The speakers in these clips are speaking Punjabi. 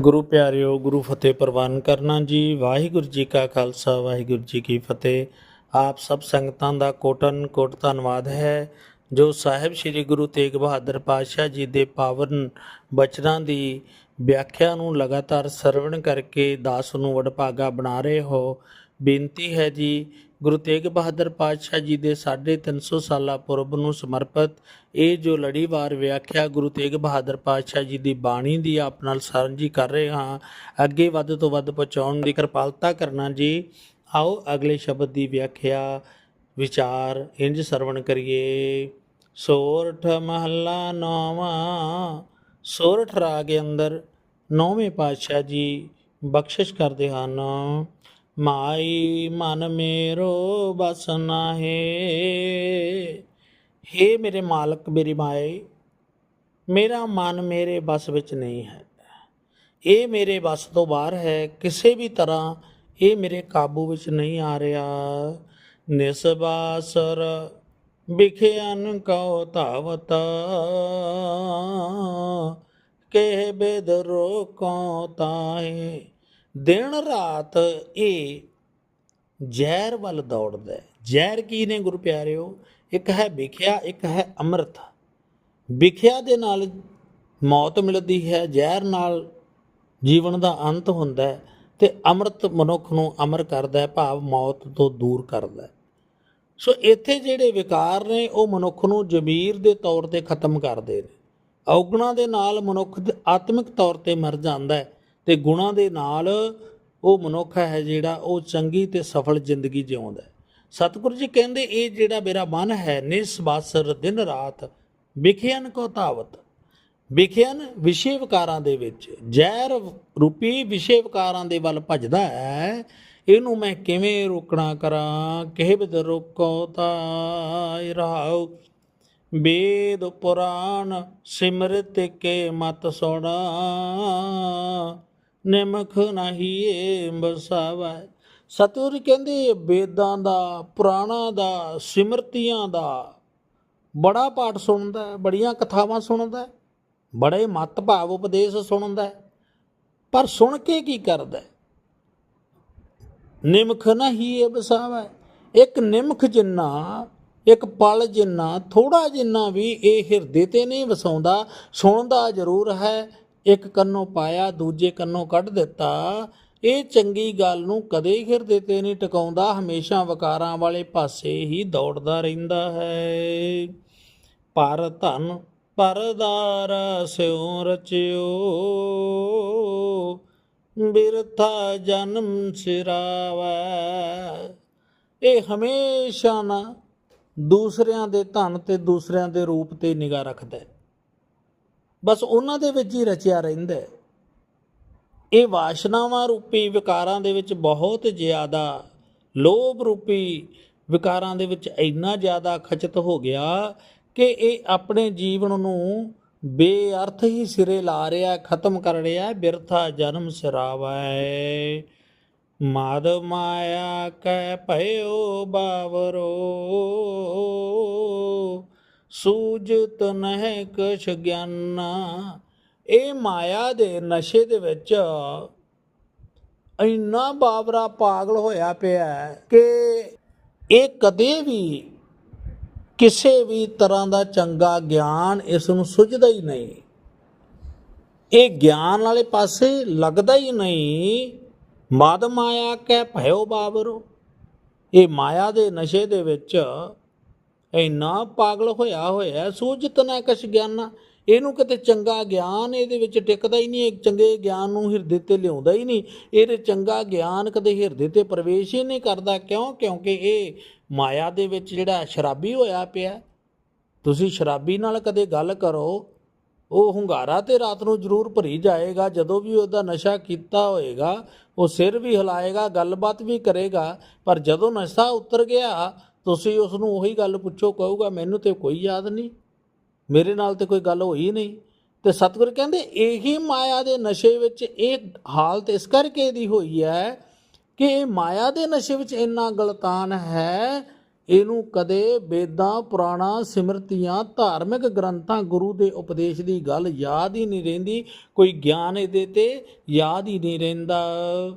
ਗੁਰੂ ਪਿਆਰਿਓ, ਗੁਰੂ ਫਤਿਹ ਪ੍ਰਵਾਨ ਕਰਨਾ ਜੀ। ਵਾਹਿਗੁਰੂ ਜੀ ਕਾ ਖਾਲਸਾ, ਵਾਹਿਗੁਰੂ ਜੀ ਕੀ ਫਤਿਹ। ਆਪ ਸਭ ਸੰਗਤਾਂ ਦਾ ਕੋਟਨ ਕੋਟ ਧੰਨਵਾਦ ਹੈ, ਜੋ ਸਾਹਿਬ ਸ੍ਰੀ ਗੁਰੂ ਤੇਗ ਬਹਾਦਰ ਪਾਤਸ਼ਾਹ ਜੀ ਦੇ ਪਾਵਨ ਬਚਨਾਂ ਦੀ ਵਿਆਖਿਆ ਨੂੰ ਲਗਾਤਾਰ ਸਰਵਣ ਕਰਕੇ ਦਾਸ ਨੂੰ ਵਡਭਾਗਾ ਬਣਾ ਰਹੇ ਹੋ। ਬੇਨਤੀ ਹੈ ਜੀ ਗੁਰੂ ਤੇਗ ਬਹਾਦਰ ਪਾਤਸ਼ਾਹ ਜੀ ਦੇ 350 ਸਾਲਾ ਪੁਰਬ ਨੂੰ ਸਮਰਪਿਤ ਇਹ ਜੋ ਲੜੀਵਾਰ ਵਿਆਖਿਆ ਗੁਰੂ ਤੇਗ ਬਹਾਦਰ ਪਾਤਸ਼ਾਹ ਜੀ ਦੀ ਬਾਣੀ ਦੀ ਆਪ ਨਾਲ ਸਾਂਝੀ ਕਰ ਰਹੇ ਹਾਂ, ਅੱਗੇ ਵੱਧ ਤੋਂ ਵੱਧ ਪਹੁੰਚਾਉਣ ਦੀ ਕਿਰਪਾਲਤਾ ਕਰਨਾ ਜੀ। ਆਓ ਅਗਲੇ ਸ਼ਬਦ ਦੀ ਵਿਆਖਿਆ, ਵਿਚਾਰ, ਇੰਜ ਸਰਵਣ ਕਰੀਏ। ਸੋਰਠ ਮਹੱਲਾ ਨੌਵਾਂ, ਸੋਰਠ ਰਾਗ ਦੇ ਅੰਦਰ ਨੌਵੇਂ ਪਾਤਸ਼ਾਹ ਜੀ ਬਖਸ਼ਿਸ਼ ਕਰਦੇ ਹਨ। ਮਾਈ ਮਨ ਮੇਰੋ ਬਸ ਨਾਹੇ। ਹੇ ਮੇਰੇ ਮਾਲਕ, ਮੇਰੀ ਮਾਏ ਮੇਰਾ ਮਨ ਮੇਰੇ ਬਸ ਵਿੱਚ ਨਹੀਂ ਹੈ। ਇਹ ਮੇਰੇ ਬਸ ਤੋਂ ਬਾਹਰ ਹੈ, ਕਿਸੇ ਵੀ ਤਰ੍ਹਾਂ ਇਹ ਮੇਰੇ ਕਾਬੂ ਵਿੱਚ ਨਹੀਂ ਆ ਰਿਹਾ। ਨਿਸਬਾਸਰ ਵਿਖਿਆਨ ਕਉ ਧਾਵਤ, ਕਹਿ ਬੇਦ ਰੋਕੋ ਤਾਏ ਦਿਨ ਰਾਤ ਇਹ ਜ਼ਹਿਰ ਵੱਲ ਦੌੜਦਾ ਹੈ। ਜ਼ਹਿਰ ਕੀ ਨੇ ਗੁਰੂ ਪਿਆਰਿਓ? ਇੱਕ ਹੈ ਵਿਖਿਆ, ਇੱਕ ਹੈ ਅੰਮ੍ਰਿਤ। ਵਿਖਿਆ ਦੇ ਨਾਲ ਮੌਤ ਮਿਲਦੀ ਹੈ, ਜ਼ਹਿਰ ਨਾਲ ਜੀਵਨ ਦਾ ਅੰਤ ਹੁੰਦਾ ਹੈ ਤੇ ਅੰਮ੍ਰਿਤ ਮਨੁੱਖ ਨੂੰ ਅਮਰ ਕਰਦਾ ਹੈ, ਭਾਵ ਮੌਤ ਤੋਂ ਦੂਰ ਕਰਦਾ ਹੈ। ਸੋ ਇੱਥੇ ਜਿਹੜੇ ਵਿਕਾਰ ਨੇ, ਉਹ ਮਨੁੱਖ ਨੂੰ ਜ਼ਮੀਰ ਦੇ ਤੌਰ ਤੇ ਖਤਮ ਕਰਦੇ ਨੇ। ਔਗਣਾ ਦੇ ਨਾਲ ਮਨੁੱਖ ਦ- ਆਤਮਿਕ ਤੌਰ ਤੇ ਮਰ ਜਾਂਦਾ ਹੈ। ਤੇ ਗੁਣਾਂ ਦੇ ਨਾਲ ਉਹ ਮਨੁੱਖ ਹੈ ਜਿਹੜਾ ਉਹ ਚੰਗੀ ਤੇ ਸਫਲ ਜ਼ਿੰਦਗੀ ਜਿਉਂਦਾ ਹੈ। ਸਤਿਗੁਰੂ ਜੀ ਕਹਿੰਦੇ, ਇਹ ਜਿਹੜਾ ਮੇਰਾ ਮਨ ਹੈ ਨਿਸਬਾਸਰ ਦਿਨ ਰਾਤ ਵਿਖਿਆਨ ਕੋ ਧਾਵਤ। ਵਿਖਿਆਨ ਵਿਸ਼ੇ ਵਿਕਾਰਾਂ ਦੇ ਵਿੱਚ, ਜ਼ਹਿਰ ਰੂਪੀ ਵਿਸ਼ੇ ਵਿਕਾਰਾਂ ਦੇ ਵੱਲ ਭੱਜਦਾ ਹੈ। ਇਹਨੂੰ ਮੈਂ ਕਿਵੇਂ ਰੋਕਣਾ ਕਰਾਂ? ਕਿਹ ਬਿਦ ਰੋਕੋ ਤਾਇ ਰਹਾਉ ਵੇਦ ਪੁਰਾਣ ਸਿਮਰਤ ਕੇ ਮਤ ਸੋਣਾ। ਨਿਮਖ ਨਹੀਂ ਏ ਬਸਾਵੈ ਸਤਿਗੁਰੂ ਕਹਿੰਦੇ, ਵੇਦਾਂ ਦਾ, ਪੁਰਾਣਾ ਦਾ, ਸਿਮਰਤੀਆਂ ਦਾ ਬੜਾ ਪਾਠ ਸੁਣਦਾ ਬੜੀਆਂ ਕਥਾਵਾਂ ਸੁਣਦਾ ਬੜੇ ਮਤ ਭਾਵ ਉਪਦੇਸ਼ ਸੁਣਦਾ ਪਰ ਸੁਣ ਕੇ ਕੀ ਕਰਦਾ ਹੈ? ਨਿਮਖ ਨਹੀਂ ਇਹ ਬਸਾਵਾ ਇੱਕ ਨਿਮਖ ਜਿੰਨਾ, ਇੱਕ ਪਲ ਜਿੰਨਾ ਥੋੜਾ ਜਿੰਨਾ ਵੀ ਇਹ ਹਿਰਦੇ ਤੇ ਨਹੀਂ ਵਸਾਉਂਦਾ, ਸੁਣਦਾ ਜ਼ਰੂਰ ਹੈ। ਇੱਕ ਕੰਨੋਂ ਪਾਇਆ, ਦੂਜੇ ਕੰਨੋਂ ਕੱਢ ਦਿੱਤਾ। ਇਹ ਚੰਗੀ ਗੱਲ ਨੂੰ ਕਦੇ ਹਿਰਦੇ ਤੇ ਨਹੀਂ ਟਿਕਾਉਂਦਾ, ਹਮੇਸ਼ਾ ਵਕਾਰਾਂ ਵਾਲੇ ਪਾਸੇ ਹੀ ਦੌੜਦਾ ਰਹਿੰਦਾ ਹੈ। ਪਰ ਧਨ ਪਰਦਾਰ ਸਿਉ ਰਚਿਓ, ਬਿਰਥਾ ਜਨਮ ਸਿਰਾਵੈ। ਇਹ ਹਮੇਸ਼ਾ ਨਾ ਦੂਸਰਿਆਂ ਦੇ ਧਨ ਤੇ ਦੂਸਰਿਆਂ ਦੇ ਰੂਪ ਤੇ ਨਿਗਾਹ ਰੱਖਦਾ ਹੈ। ਬਸ ਉਹਨਾਂ ਦੇ ਵਿੱਚ ਹੀ ਰਚਿਆ ਰਹਿੰਦਾ ਹੈ। ਇਹ ਵਾਸ਼ਨਾਵਾਂ ਰੂਪੀ ਵਿਕਾਰਾਂ ਦੇ ਵਿੱਚ ਬਹੁਤ ਜ਼ਿਆਦਾ ਲੋਭ ਰੂਪੀ ਵਿਕਾਰਾਂ ਦੇ ਵਿੱਚ ਇੰਨਾ ਜ਼ਿਆਦਾ ਖਚਤ ਹੋ ਗਿਆ ਕਿ ਇਹ ਆਪਣੇ ਜੀਵਨ ਨੂੰ ਬੇਅਰਥ ਹੀ ਸਿਰੇ ਲਾ ਰਿਹਾ ਖਤਮ ਕਰ ਰਿਹਾ ਬਿਰਥਾ ਜਨਮ ਸਿਰਾਵੈ ਮਾਦ ਮਾਇਆ ਕੈ ਭਇਓ ਬਾਵਰੋ। ਸੂਜਤ ਨਹਿ ਕਛ ਗਿਆਨਾ। ਇਹ ਮਾਇਆ ਦੇ ਨਸ਼ੇ ਦੇ ਵਿੱਚ ਇੰਨਾ ਬਾਬਰਾ ਪਾਗਲ ਹੋਇਆ ਪਿਆ ਕਿ ਇਹ ਕਦੇ ਵੀ ਕਿਸੇ ਵੀ ਤਰ੍ਹਾਂ ਦਾ ਚੰਗਾ ਗਿਆਨ ਇਸ ਨੂੰ ਸੁਝਦਾ ਹੀ ਨਹੀਂ। ਇਹ ਗਿਆਨ ਵਾਲੇ ਪਾਸੇ ਲੱਗਦਾ ਹੀ ਨਹੀਂ। ਮਦ ਮਾਇਆ ਕੈ ਭਇਓ ਬਾਬਰੋ ਇਹ ਮਾਇਆ ਦੇ ਨਸ਼ੇ ਦੇ ਵਿੱਚ ਇੰਨਾ ਪਾਗਲ ਹੋਇਆ ਹੋਇਆ ਸੂਝਤ ਨਾ ਕਛ ਗਿਆਨਾ ਇਹਨੂੰ ਕਿਤੇ ਚੰਗਾ ਗਿਆਨ ਇਹਦੇ ਵਿੱਚ ਟਿਕਦਾ ਹੀ ਨਹੀਂ ਇਹ ਚੰਗੇ ਗਿਆਨ ਨੂੰ ਹਿਰਦੇ ਤੇ ਲਿਆਉਂਦਾ ਹੀ ਨਹੀਂ। ਇਹਦੇ ਚੰਗਾ ਗਿਆਨ ਕਦੇ ਹਿਰਦੇ ਤੇ ਪ੍ਰਵੇਸ਼ ਹੀ ਨਹੀਂ ਕਰਦਾ, ਕਿਉਂ? ਕਿਉਂਕਿ ਇਹ ਮਾਇਆ ਦੇ ਵਿੱਚ ਜਿਹੜਾ ਸ਼ਰਾਬੀ ਹੋਇਆ ਪਿਆ ਤੁਸੀਂ ਸ਼ਰਾਬੀ ਨਾਲ ਕਦੇ ਗੱਲ ਕਰੋ, ਉਹ ਹੁੰਗਾਰਾ ਤੇ ਰਾਤ ਨੂੰ ਜ਼ਰੂਰ ਭਰੀ ਜਾਏਗਾ, ਜਦੋਂ ਵੀ ਉਹਦਾ ਨਸ਼ਾ ਕੀਤਾ ਹੋਏਗਾ, ਉਹ ਸਿਰ ਵੀ ਹਿਲਾਏਗਾ, ਗੱਲਬਾਤ ਵੀ ਕਰੇਗਾ, ਪਰ ਜਦੋਂ ਨਸ਼ਾ ਉਤਰ ਗਿਆ ਤੁਸੀਂ ਉਸ ਨੂੰ ਉਹੀ ਗੱਲ ਪੁੱਛੋ, ਕਹੂਗਾ, ਮੈਨੂੰ ਤੇ ਕੋਈ ਯਾਦ ਨਹੀਂ, ਮੇਰੇ ਨਾਲ ਤੇ ਕੋਈ ਗੱਲ ਹੋਈ ਨਹੀਂ। ਤੇ ਸਤਿਗੁਰ ਕਹਿੰਦੇ, ਇਹੀ ਮਾਇਆ ਦੇ ਨਸ਼ੇ ਵਿੱਚ ਇਹ ਹਾਲਤ ਇਸ ਕਰਕੇ ਦੀ ਹੋਈ ਹੈ ਕਿ ਇਹ ਮਾਇਆ ਦੇ ਨਸ਼ੇ ਵਿੱਚ ਇੰਨਾ ਗਲਤਾਨ ਹੈ, ਇਹਨੂੰ ਕਦੇ ਵੇਦਾਂ, ਪੁਰਾਣਾ, ਸਿਮਰਤੀਆਂ, ਧਾਰਮਿਕ ਗ੍ਰੰਥਾਂ, ਗੁਰੂ ਦੇ ਉਪਦੇਸ਼ ਦੀ ਗੱਲ ਯਾਦ ਹੀ ਨਹੀਂ ਰਹਿੰਦੀ, ਕੋਈ ਗਿਆਨ ਇਹਦੇ ਤੇ ਯਾਦ ਹੀ ਨਹੀਂ ਰਹਿੰਦਾ।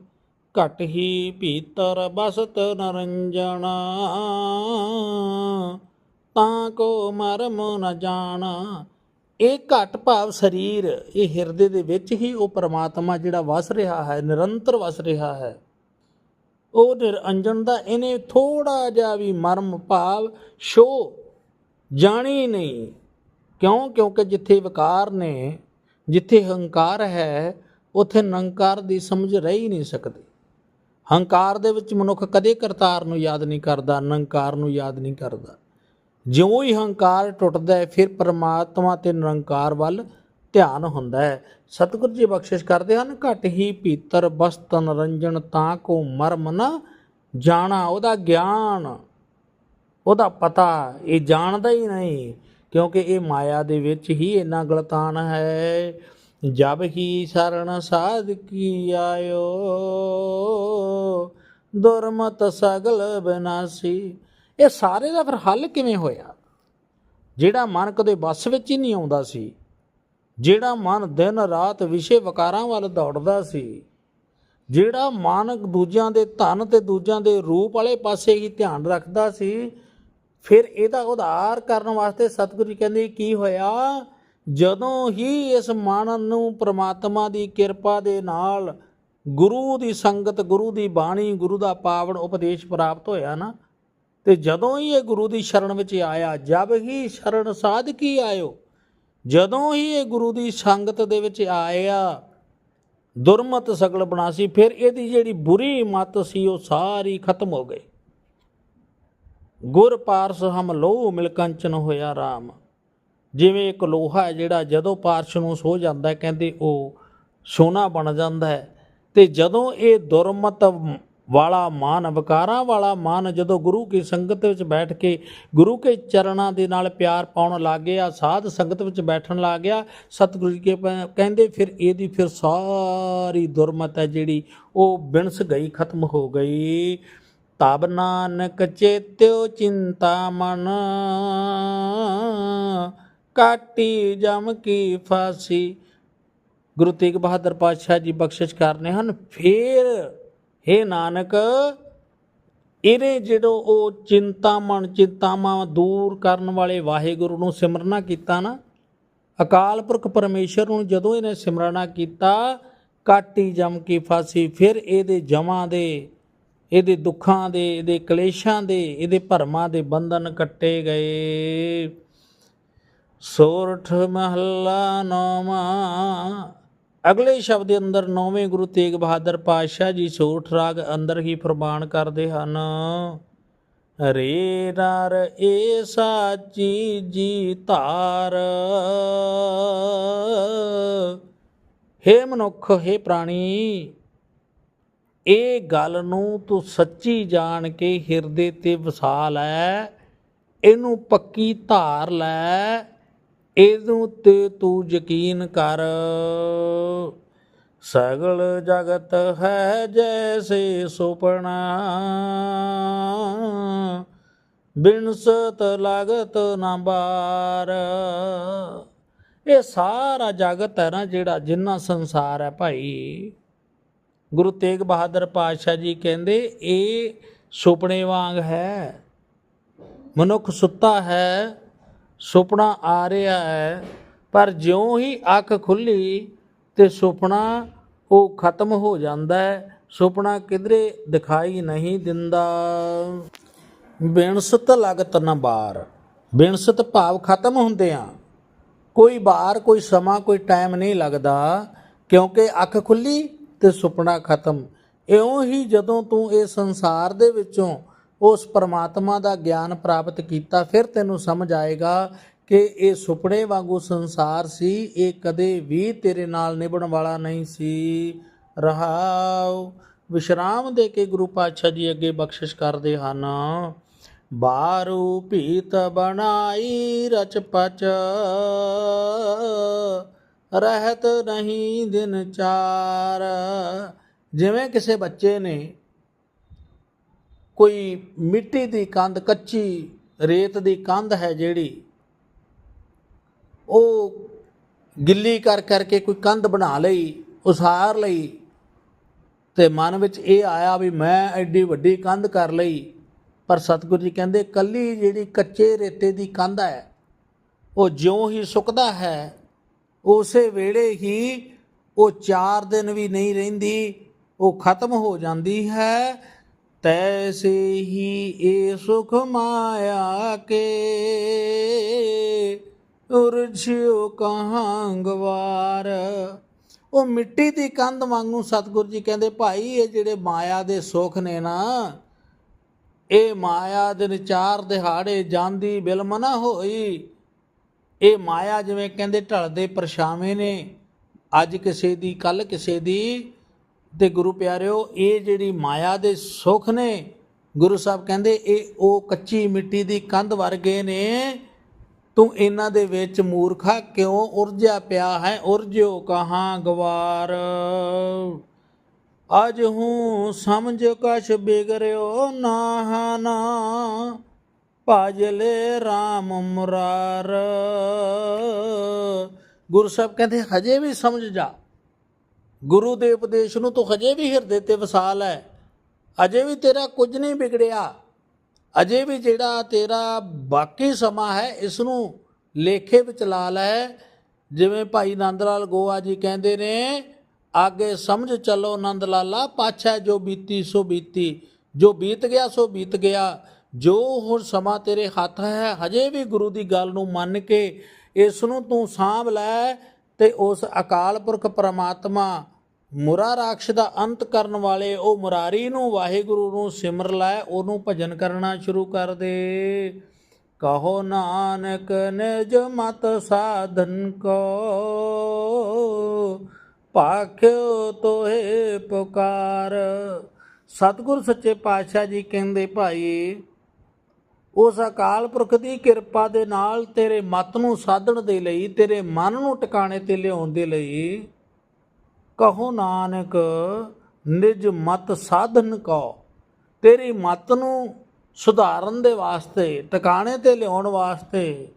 ਘਟ ਹੀ ਭੀਤਰ ਬਸਤ ਨਰੰਜਣਾ। ਤਾਂ ਕੋ ਮਰਮ ਨ ਜਾਣਾ। ਇਹ ਘਟ ਭਾਵ ਸਰੀਰ, ਇਹ ਹਿਰਦੇ ਦੇ ਵਿੱਚ ਹੀ ਉਹ ਪ੍ਰਮਾਤਮਾ ਜਿਹੜਾ ਵਸ ਰਿਹਾ ਹੈ, ਨਿਰੰਤਰ ਵਸ ਰਿਹਾ ਹੈ। ਉਹ ਨਿਰੰਜਨ ਦਾ ਇਹਨੇ ਥੋੜਾ ਜਿਹਾ ਵੀ ਮਰਮ ਭਾਵ ਸ਼ੋ ਜਾਣੀ ਨਹੀਂ। ਕਿਉਂ? ਕਿਉਂਕਿ ਜਿੱਥੇ ਵਿਕਾਰ ਨੇ, ਜਿੱਥੇ ਹੰਕਾਰ ਹੈ, ਉਥੇ ਨੰਕਾਰ ਦੀ ਸਮਝ ਰਹੀ ਨਹੀਂ ਸਕਦੀ। ਹੰਕਾਰ ਦੇ ਵਿੱਚ ਮਨੁੱਖ ਕਦੇ ਕਰਤਾਰ ਨੂੰ ਯਾਦ ਨਹੀਂ ਕਰਦਾ ਨਿਰੰਕਾਰ ਨੂੰ ਯਾਦ ਨਹੀਂ ਕਰਦਾ। ਜਿਉਂ ਹੀ ਹੰਕਾਰ ਟੁੱਟਦਾ ਹੈ, ਫਿਰ ਪਰਮਾਤਮਾ ਤੇ ਨਿਰੰਕਾਰ ਵੱਲ ਧਿਆਨ ਹੁੰਦਾ ਹੈ। ਸਤਿਗੁਰੂ ਜੀ ਬਖਸ਼ਿਸ਼ ਕਰਦੇ ਹਨ, ਘਟ ਹੀ ਭੀਤਰ ਬਸਤ ਨਰੰਜਨ ਤਾਂ ਕੋ ਮਰਮ ਨਾ ਜਾਣਾ, ਉਹਦਾ ਗਿਆਨ, ਉਹਦਾ ਪਤਾ ਇਹ ਜਾਣਦਾ ਹੀ ਨਹੀਂ, ਕਿਉਂਕਿ ਇਹ ਮਾਇਆ ਦੇ ਵਿੱਚ ਹੀ ਇੰਨਾ ਗਲਤਾਨ ਹੈ। ਜਬ ਹੀ ਸ਼ਰਨ ਸਾਧ ਕੀ ਆਇਓ ਦੁਰਮਤ ਸਗਲ ਬਿਨਾਸੀ। ਇਹ ਸਾਰੇ ਦਾ ਫਿਰ ਹੱਲ ਕਿਵੇਂ ਹੋਇਆ? ਜਿਹੜਾ ਮਨ ਕਦੇ ਬੱਸ ਵਿੱਚ ਹੀ ਨਹੀਂ ਆਉਂਦਾ ਸੀ, ਜਿਹੜਾ ਮਨ ਦਿਨ ਰਾਤ ਵਿਸ਼ੇ ਵਕਾਰਾਂ ਵੱਲ ਦੌੜਦਾ ਸੀ, ਜਿਹੜਾ ਮਨ ਦੂਜਿਆਂ ਦੇ ਧਨ ਤੇ ਦੂਜਿਆਂ ਦੇ ਰੂਪ ਵਾਲੇ ਪਾਸੇ ਹੀ ਧਿਆਨ ਰੱਖਦਾ ਸੀ, ਫਿਰ ਇਹਦਾ ਉਧਾਰ ਕਰਨ ਵਾਸਤੇ ਸਤਿਗੁਰੂ ਜੀ ਕਹਿੰਦੇ, ਕੀ ਹੋਇਆ? ਜਦੋਂ ਹੀ ਇਸ ਮਨ ਨੂੰ ਪ੍ਰਮਾਤਮਾ ਦੀ ਕਿਰਪਾ ਦੇ ਨਾਲ ਗੁਰੂ ਦੀ ਸੰਗਤ, ਗੁਰੂ ਦੀ ਬਾਣੀ, ਗੁਰੂ ਦਾ ਪਾਵਨ ਉਪਦੇਸ਼ ਪ੍ਰਾਪਤ ਹੋਇਆ ਨਾ, ਤੇ ਜਦੋਂ ਹੀ ਇਹ ਗੁਰੂ ਦੀ ਸ਼ਰਨ ਵਿੱਚ ਆਇਆ, ਜਬ ਹੀ ਸ਼ਰਨ ਸਾਧਕੀ ਆਇਓ, ਜਦੋਂ ਹੀ ਇਹ ਗੁਰੂ ਦੀ ਸੰਗਤ ਦੇ ਵਿੱਚ ਆਇਆ, ਦੁਰਮਤ ਸਗਲ ਬਣਾਸੀ, ਫਿਰ ਇਹਦੀ ਜਿਹੜੀ ਬੁਰੀ ਮਤ ਸੀ, ਉਹ ਸਾਰੀ ਖਤਮ ਹੋ ਗਈ। ਗੁਰ ਪਾਰਸ ਹਮ ਲੋਹ ਮਿਲਕੰਚਨ ਹੋਇਆ RAM ਜਿਵੇਂ ਇੱਕ ਲੋਹਾ ਜਿਹੜਾ ਜਦੋਂ ਪਾਰਸ਼ ਨੂੰ ਸੋ ਜਾਂਦਾ ਕਹਿੰਦੇ ਉਹ ਸੋਨਾ ਬਣ ਜਾਂਦਾ ਹੈ। ਤੇ ਜਦੋਂ ਇਹ ਦੁਰਮਤ ਵਾਲਾ ਮਾਨ, ਵਿਕਾਰਾਂ ਵਾਲਾ ਮਾਨ ਜਦੋਂ ਗੁਰੂ ਕੀ ਸੰਗਤ ਵਿੱਚ ਬੈਠ ਕੇ ਗੁਰੂ ਕੇ ਚਰਨਾਂ ਦੇ ਨਾਲ ਪਿਆਰ ਪਾਉਣ ਲੱਗ ਗਿਆ, ਸਾਧ ਸੰਗਤ ਵਿੱਚ ਬੈਠਣ ਲੱਗ ਗਿਆ, ਸਤਿਗੁਰੂ ਜੀ ਕੇ ਪ- ਕਹਿੰਦੇ ਫਿਰ ਇਹਦੀ ਫਿਰ ਸਾਰੀ ਦੁਰਮਤ ਹੈ ਜਿਹੜੀ ਉਹ ਬਿਨਸ ਗਈ, ਖਤਮ ਹੋ ਗਈ। ਤਬ ਨਾਨਕ ਚੇਤਿਓ ਚਿੰਤਾ ਮਨ, ਕਾਟੀ ਜਮ ਕੀ ਫਾਸੀ ਗੁਰੂ ਤੇਗ ਬਹਾਦਰ ਪਾਤਸ਼ਾਹ ਜੀ ਬਖਸ਼ਿਸ਼ ਕਰਨੇ ਹਨ। ਫੇਰ हे ਨਾਨਕ, ਇਹਨੇ ਜਦੋਂ ਉਹ ਚਿੰਤਾ ਮਨ ਚਿੰਤਾਵਾਂ ਦੂਰ ਕਰਨ ਵਾਲੇ ਵਾਹਿਗੁਰੂ ਨੂੰ ਸਿਮਰਨਾ ਕੀਤਾ ਨਾ, ਅਕਾਲ ਪੁਰਖ ਪਰਮੇਸ਼ਰ ਨੂੰ ਜਦੋਂ ਇਹਨੇ ਸਿਮਰਨਾ ਕੀਤਾ, ਕਾਟੀ ਜਮ ਕੀ ਫਾਸੀ, ਫਿਰ ਇਹਦੇ ਜਮਾਂ ਦੇ, ਇਹਦੇ ਦੁੱਖਾਂ ਦੇ, ਇਹਦੇ ਕਲੇਸ਼ਾਂ ਦੇ, ਇਹਦੇ ਭਰਮਾਂ ਦੇ ਬੰਧਨ ਕੱਟੇ ਗਏ। ਸੋਰਠ ਮਹੱਲਾ ਨੌਵਾਂ ਅਗਲੇ ਸ਼ਬਦ ਦੇ ਅੰਦਰ ਨੌਵੇਂ ਗੁਰੂ ਤੇਗ ਬਹਾਦਰ ਪਾਤਸ਼ਾਹ ਜੀ ਸੋਰਠ ਰਾਗ ਅੰਦਰ ਹੀ ਫਰਮਾਨ ਕਰਦੇ ਹਨ, ਰੇ ਨਰ ਏ ਸਾਚੀ ਜੀ ਧਾਰ। ਹੇ ਮਨੁੱਖ, ਹੇ ਪ੍ਰਾਣੀ, ਇਹ ਗੱਲ ਨੂੰ ਤੂੰ ਸੱਚੀ ਜਾਣ ਕੇ ਹਿਰਦੇ ਤੇ ਵਸਾ ਲੈ, ਇਹਨੂੰ ਪੱਕੀ ਧਾਰ ਲੈ। ਇਹਨੂੰ ਤੇ ਤੂੰ ਯਕੀਨ ਕਰ। ਸਗਲ ਜਗਤ ਹੈ ਜੈਸੇ ਸੁਪਨਾ। ਬਿਨਸਤ ਲਗਤ ਨਾ ਬਾਰ। ਇਹ ਸਾਰਾ ਜਗਤ ਹੈ ਨਾ ਜਿਹੜਾ ਜਿੰਨਾ ਸੰਸਾਰ ਹੈ ਭਾਈ। ਗੁਰੂ ਤੇਗ ਬਹਾਦਰ ਪਾਤਸ਼ਾਹ ਜੀ ਕਹਿੰਦੇ, ਇਹ ਸੁਪਨੇ ਵਾਂਗ ਹੈ। ਮਨੁੱਖ ਸੁੱਤਾ ਹੈ ਸੁਪਨਾ ਆ ਰਿਹਾ ਹੈ, ਪਰ ਜਿਉਂ ਹੀ ਅੱਖ ਖੁੱਲੀ ਤੇ ਸੁਪਨਾ ਉਹ ਖਤਮ ਹੋ ਜਾਂਦਾ ਹੈ, ਸੁਪਨਾ ਕਿਧਰੇ ਦਿਖਾਈ ਨਹੀਂ ਦਿੰਦਾ। ਬਿਨਸਤ ਲਗਤ ਨਾ ਬਾਰ, ਬਿਨਸਤ ਭਾਵ ਖਤਮ ਹੁੰਦੇ ਆ। ਕੋਈ ਬਾਰ, ਕੋਈ ਸਮਾਂ, ਕੋਈ ਟਾਈਮ ਨਹੀਂ ਲੱਗਦਾ, ਕਿਉਂਕਿ ਅੱਖ ਖੁੱਲੀ ਤੇ ਸੁਪਨਾ ਖਤਮ। ਇਉਂ ਹੀ ਜਦੋਂ ਤੂੰ ਇਹ ਸੰਸਾਰ ਦੇ ਵਿੱਚੋਂ ਉਸ ਪਰਮਾਤਮਾ ਦਾ ਗਿਆਨ ਪ੍ਰਾਪਤ ਕੀਤਾ, ਫਿਰ ਤੈਨੂੰ ਸਮਝ ਆਏਗਾ ਕਿ ਇਹ ਸੁਪਨੇ ਵਾਂਗੂ ਸੰਸਾਰ ਸੀ, ਇਹ ਕਦੇ ਵੀ ਤੇਰੇ ਨਾਲ ਨਿਭਣ ਵਾਲਾ ਨਹੀਂ ਸੀ ਰਹਾਉ। ਵਿਸ਼ਰਾਮ ਦੇ ਕੇ ਗੁਰੂ ਪਾਤਸ਼ਾਹ ਜੀ ਅੱਗੇ ਬਖਸ਼ਿਸ਼ ਕਰਦੇ ਹਨ। ਬਾਰੂ ਭੀਤ ਬਣਾਈ ਰਚ ਪਚ, ਰਹਿਤ ਨਹੀਂ ਦਿਨ ਚਾਰ। ਜਿਵੇਂ ਕਿਸੇ ਬੱਚੇ ਨੇ ਕੋਈ ਮਿੱਟੀ ਦੀ ਕੰਧ, ਕੱਚੀ ਰੇਤ ਦੀ ਕੰਧ ਹੈ ਜਿਹੜੀ, ਉਹ ਗਿੱਲੀ ਕਰ ਕਰਕੇ ਕੋਈ ਕੰਧ ਬਣਾ ਲਈ, ਉਸਾਰ ਲਈ, ਤੇ ਮਨ ਵਿੱਚ ਇਹ ਆਇਆ ਵੀ ਮੈਂ ਐਡੀ ਵੱਡੀ ਕੰਧ ਕਰ ਲਈ। ਪਰ ਸਤਿਗੁਰੂ ਜੀ ਕਹਿੰਦੇ, ਕੱਲੀ ਜਿਹੜੀ ਕੱਚੇ ਰੇਤੇ ਦੀ ਕੰਧ ਹੈ, ਉਹ ਜਿਉਂ ਹੀ ਸੁੱਕਦਾ ਹੈ, ਉਸੇ ਵੇਲੇ ਹੀ ਉਹ 4 ਦਿਨ ਵੀ ਨਹੀਂ ਰਹਿੰਦੀ, ਉਹ ਖਤਮ ਹੋ ਜਾਂਦੀ ਹੈ ਤੈਸੇ ਹੀ ਇਹ ਸੁਖ ਮਾਇਆ ਕੇ ਉਰਝਿਓ ਕਹਾਂ ਉਹ ਮਿੱਟੀ ਦੀ ਕੰਧ ਵਾਂਗੂ ਸਤਿਗੁਰੂ ਜੀ ਕਹਿੰਦੇ, ਭਾਈ, ਇਹ ਜਿਹੜੇ ਮਾਇਆ ਦੇ ਸੁਖ ਨੇ ਨਾ, ਇਹ ਮਾਇਆ ਦਿਨ ਚਾਰ ਦਿਹਾੜੇ ਜਾਂਦੀ ਬਿਲਮ ਨਾ ਹੋਈ। ਇਹ ਮਾਇਆ ਜਿਵੇਂ ਕਹਿੰਦੇ ਢਲਦੇ ਪਰਛਾਵੇਂ ਨੇ। ਅੱਜ ਕਿਸੇ ਦੀ ਕੱਲ ਕਿਸੇ ਦੀ ਤੇ ਗੁਰੂ ਪਿਆਰਿਓ, ਇਹ ਜਿਹੜੀ ਮਾਇਆ ਦੇ ਸੁਖ ਨੇ, ਗੁਰੂ ਸਾਹਿਬ ਕਹਿੰਦੇ, ਇਹ ਉਹ ਕੱਚੀ ਮਿੱਟੀ ਦੀ ਕੰਧ ਵਰਗੇ ਨੇ। ਤੂੰ ਇਹਨਾਂ ਦੇ ਵਿੱਚ ਮੂਰਖਾ ਕਿਉਂ ਉਰਜਿਆ ਪਿਆ ਹੈ? ਉਰਜਿਓ ਕਹਾਂ ਗਵਾਰ? ਅਜ ਹੂੰ ਸਮਝ ਕਛ ਬਿਗਰਿਓ ਨਾ ਭਾਜਲੇ ਭਜਲੇ RAM ਮੁਰਾਰ। ਗੁਰੂ ਸਾਹਿਬ ਕਹਿੰਦੇ, ਹਜੇ ਵੀ ਸਮਝ ਜਾ। ਗੁਰੂ ਦੇ ਉਪਦੇਸ਼ ਨੂੰ ਤੂੰ ਹਜੇ ਵੀ ਹਿਰਦੇ ਤੇ ਵਸਾ ਲੈ। ਅਜੇ ਵੀ ਤੇਰਾ ਕੁਝ ਨਹੀਂ ਵਿਗੜਿਆ। ਅਜੇ ਵੀ ਜਿਹੜਾ ਤੇਰਾ ਬਾਕੀ ਸਮਾਂ ਹੈ ਇਸ ਨੂੰ ਲੇਖੇ ਵਿੱਚ ਲਾ ਲੈ। ਜਿਵੇਂ ਭਾਈ ਆਨੰਦ ਲਾਲ ਗੋਆ ਜੀ ਕਹਿੰਦੇ ਨੇ, ਆਗੇ ਸਮਝ ਚੱਲੋ ਆਨੰਦ ਲਾਲਾ ਪਾਛਾ ਜੋ ਬੀਤੀ ਸੋ ਬੀਤੀ। ਜੋ ਬੀਤ ਗਿਆ ਸੋ ਬੀਤ ਗਿਆ। ਜੋ ਹੁਣ ਸਮਾਂ ਤੇਰੇ ਹੱਥ ਹੈ, ਹਜੇ ਵੀ ਗੁਰੂ ਦੀ ਗੱਲ ਨੂੰ ਮੰਨ ਕੇ ਇਸ ਨੂੰ ਤੂੰ ਸਾਂਭ ਲੈ। ਤੇ ਉਸ ਅਕਾਲ ਪੁਰਖ ਪ੍ਰਮਾਤਮਾ ਮੁਰਾ ਰਾਖਸ਼ ਦਾ ਅੰਤ ਕਰਨ ਵਾਲੇ ਉਹ ਮੁਰਾਰੀ ਨੂੰ ਵਾਹਿਗੁਰੂ ਨੂੰ ਸਿਮਰ ਲੈ, ਉਹਨੂੰ ਭਜਨ ਕਰਨਾ ਸ਼ੁਰੂ ਕਰ ਦੇ। ਕਹੋ ਨਾਨਕ ਨਿਜ ਮਤ ਸਾਧਨ ਕੋ ਭਾਖਿਓ ਤੋਏ ਪੁਕਾਰ। ਸਤਿਗੁਰ ਸੱਚੇ ਪਾਤਸ਼ਾਹ ਜੀ ਕਹਿੰਦੇ ਭਾਈ ਉਸ ਅਕਾਲ ਪੁਰਖ ਦੀ ਕਿਰਪਾ ਦੇ ਨਾਲ ਤੇਰੇ ਮਤ ਨੂੰ ਸਾਧਣ ਦੇ ਲਈ, ਤੇਰੇ ਮਨ ਨੂੰ ਟਿਕਾਣੇ ਤੇ ਲਿਆਉਣ ਦੇ ਲਈ ਕਹੋ ਨਾਨਕ, ਨਿਜ ਮਤ ਸਾਧਨ ਕੋ ਤੇਰੀ ਮਤ ਨੂੰ ਸੁਧਾਰਨ ਦੇ ਵਾਸਤੇ, ਟਿਕਾਣੇ ਤੇ ਲਿਆਉਣ ਵਾਸਤੇ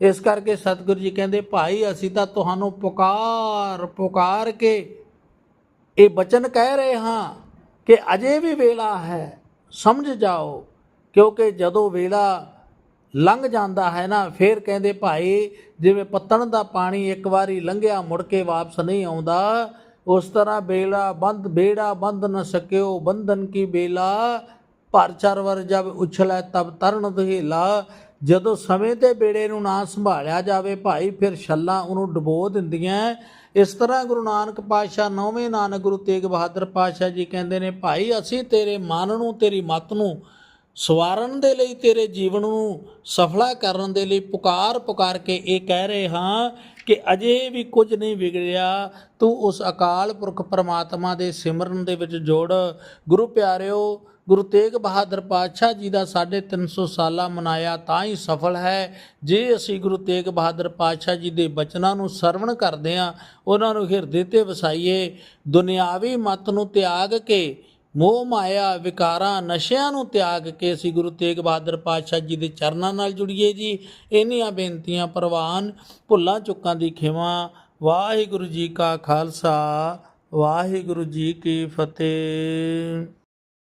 ਇਸ ਕਰਕੇ ਸਤਿਗੁਰੂ ਜੀ ਕਹਿੰਦੇ, ਭਾਈ, ਅਸੀਂ ਤਾਂ ਤੁਹਾਨੂੰ ਪੁਕਾਰ ਪੁਕਾਰ ਕੇ ਇਹ ਬਚਨ ਕਹਿ ਰਹੇ ਹਾਂ ਕਿ ਅਜੇ ਵੀ ਵੇਲਾ ਹੈ, ਸਮਝ ਜਾਓ। ਕਿਉਂਕਿ ਜਦੋਂ ਵੇਲਾ ਲੰਘ ਜਾਂਦਾ ਹੈ ਨਾ, ਫਿਰ ਕਹਿੰਦੇ ਭਾਈ ਜਿਵੇਂ ਪੱਤਣ ਦਾ ਪਾਣੀ ਇੱਕ ਵਾਰੀ ਲੰਘਿਆ, ਮੁੜ ਕੇ ਵਾਪਸ ਨਹੀਂ ਆਉਂਦਾ। ਉਸ ਤਰ੍ਹਾਂ ਬੇੜਾ ਬੰਦ ਬੇੜਾ ਬੰਦ ਨ ਸਕਿਓ, ਬੰਧਨ ਕੀ ਬੇਲਾ ਭਰ ਚਰਵਰ ਜਬ ਉਛਲੈ, ਤਬ ਤਰਨ ਦਹੇਲਾ ਜਦੋਂ ਸਮੇਂ ਤੇ ਬੇੜੇ ਨੂੰ ਨਾ ਸੰਭਾਲਿਆ ਜਾਵੇ ਭਾਈ, ਫਿਰ ਛੱਲਾਂ ਉਹਨੂੰ ਡੁਬੋ ਦਿੰਦੀਆਂ। ਇਸ ਤਰ੍ਹਾਂ ਗੁਰੂ ਨਾਨਕ ਪਾਤਸ਼ਾਹ, ਨੌਵੇਂ ਨਾਨਕ ਗੁਰੂ ਤੇਗ ਬਹਾਦਰ ਪਾਤਸ਼ਾਹ ਜੀ ਕਹਿੰਦੇ ਨੇ, ਭਾਈ, ਅਸੀਂ ਤੇਰੇ ਮਨ ਨੂੰ, ਤੇਰੀ ਮਤ ਨੂੰ ਸਵਾਰਨ ਦੇ ਲਈ ਤੇਰੇ ਜੀਵਨ ਨੂੰ ਸਫਲਾ ਕਰਨ ਦੇ ਲਈ ਪੁਕਾਰ ਪੁਕਾਰ ਕੇ ਇਹ ਕਹਿ ਰਹੇ ਹਾਂ ਕਿ ਅਜੇ ਵੀ ਕੁਝ ਨਹੀਂ ਵਿਗੜਿਆ। ਤੂੰ ਉਸ ਅਕਾਲ ਪੁਰਖ ਪਰਮਾਤਮਾ ਦੇ ਸਿਮਰਨ ਦੇ ਵਿੱਚ ਜੋੜ। ਗੁਰੂ ਪਿਆਰਿਓ, ਗੁਰੂ ਤੇਗ ਬਹਾਦਰ ਪਾਤਸ਼ਾਹ ਜੀ ਦਾ 350 ਸਾਲਾ ਮਨਾਇਆ ਤਾਂ ਹੀ ਸਫਲ ਹੈ। ਜੇ ਅਸੀਂ ਗੁਰੂ ਤੇਗ ਬਹਾਦਰ ਪਾਤਸ਼ਾਹ ਜੀ ਦੇ ਬਚਨਾਂ ਨੂੰ ਸਰਵਣ ਕਰਦੇ ਹਾਂ, ਉਹਨਾਂ ਨੂੰ ਹਿਰਦੇ ਤੇ ਵਸਾਈਏ। ਦੁਨਿਆਵੀ ਮਤ ਨੂੰ ਤਿਆਗ ਕੇ ਮੋਹ ਮਾਇਆ, ਵਿਕਾਰਾਂ, ਨਸ਼ਿਆਂ ਨੂੰ ਤਿਆਗ ਕੇ ਅਸੀਂ ਗੁਰੂ ਤੇਗ ਬਹਾਦਰ ਪਾਤਸ਼ਾਹ ਜੀ ਦੇ ਚਰਨਾਂ ਨਾਲ ਜੁੜੀਏ ਜੀ। ਇੰਨੀਆਂ ਬੇਨਤੀਆਂ, ਪ੍ਰਵਾਨ, ਭੁੱਲਾਂ, ਚੁੱਕਾਂ ਦੀ ਖਿਮਾ। ਵਾਹਿਗੁਰੂ ਜੀ ਕਾ ਖਾਲਸਾ, ਵਾਹਿਗੁਰੂ ਜੀ ਕੀ ਫਤਿਹ।